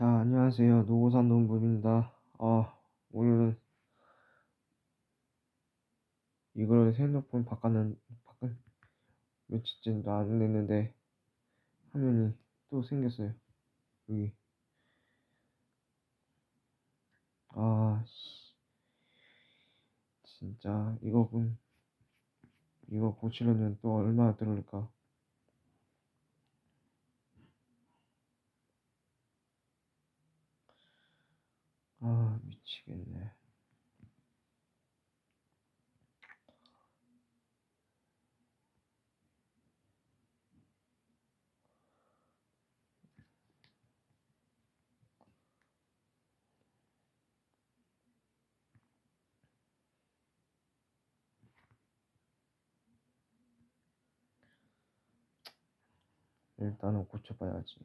자, 안녕하세요. 노고산 농부입니다. 아, 오늘은 이걸 핸드폰 바꿨는, 바꾼, 며칠째도 안 됐는데, 화면이 또 생겼어요. 여기. 아, 씨. 진짜, 이거, 군- 이거 고치려면 또 얼마나 들어올까? 아, 미치겠네. 일단은 고쳐봐야지.